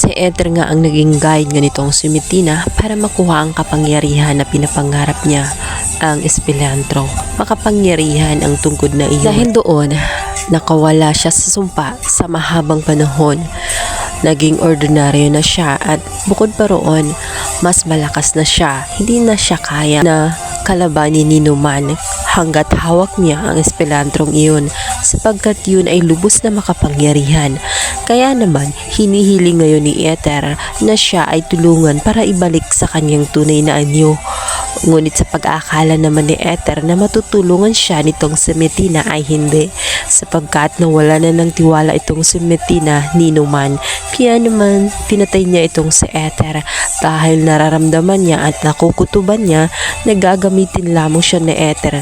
Si Ether nga ang naging guide nga nitong si Mitina para makuha ang kapangyarihan na pinapangarap niya ang Espilantro. Makapangyarihan ang tungkod na iyon. Dahil doon, nakawala siya sa sumpa sa mahabang panahon. Naging ordinaryo na siya at bukod pa roon, mas malakas na siya. Hindi na siya kaya na kalabanin ni Numan hanggat hawak niya ang Esperantrong iyon sapagkat yun ay lubos na makapangyarihan. Kaya naman, hinihiling ngayon ni Ether na siya ay tulungan para ibalik sa kanyang tunay na anyo. Ngunit sa pag-aakala naman ni Ether na matutulungan siya nitong si Metina ay hindi sapagkat nawala na ng tiwala itong si Metina ni Numan. Kaya naman pinatay niya itong si Ether dahil nararamdaman niya at nakukutuban niya na gagamitin lamang siya ni Ether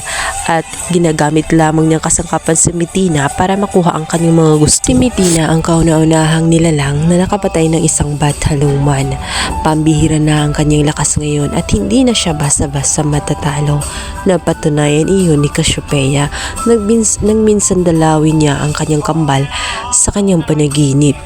at ginagamit lamang niyang kasangkapan si Metina para makuha ang kanyang mga gusto. Si Metina ang kauna-unahang nilalang na nakapatay ng isang bathaluman. Pambihira na ang kanyang lakas ngayon at hindi na siya basta-basta matatalo. Napatunayan iyon ni Cassiopeia nang, mins- nang minsan dalawin niya ang kanyang kambal sa kanyang panaginip.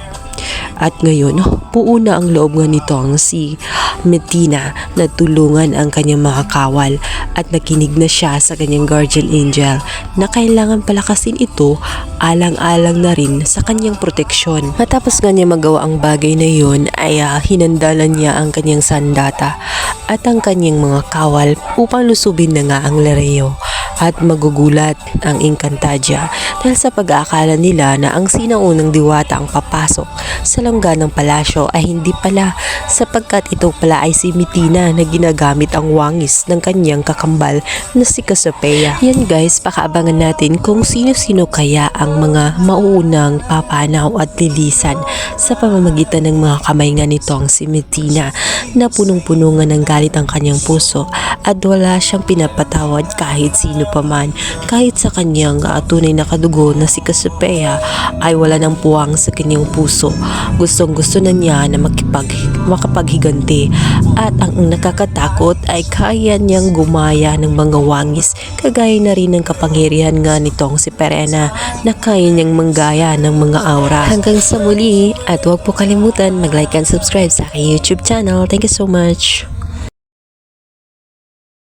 At ngayon, buo na ang loob nga nito ang si Metina na tulungan ang kanyang mga kawal at nakinig na siya sa kanyang guardian angel na kailangan palakasin ito alang-alang na rin sa kanyang proteksyon. Matapos nga niya magawa ang bagay na yun ay ah, hinandalan niya ang kanyang sandata at ang kanyang mga kawal upang lusubin na nga ang Lareo at magugulat ang Encantadia dahil sa pag-aakala nila na ang sinaunang diwata ang papasok sa langga ng palasyo ay hindi pala sapagkat ito pala ay si Mitina na ginagamit ang wangis ng kanyang kakambal na si Cassiopeia. Yan guys, pakaabangan natin kung sino-sino kaya ang mga mauunang papanaw at lilisan sa pamamagitan ng mga kamay nga nitong si Mitina na punong-puno ng galit ang kanyang puso at wala siyang pinapatawad kahit sino pa man. Kahit sa kanyang tunay na kadugo na si Cassiopeia ay wala ng puwang sa kanyang puso. Gustong gusto na niya na makipag, makapaghiganti at ang nakakatakot ay kaya niyang gumaya ng mga wangis kagaya na rin ng kapangyarihan nga nitong si Perena na kaya niyang manggaya ng mga aura. Hanggang sa muli at huwag po kalimutan mag-like and subscribe sa aking YouTube channel. Thank you so much.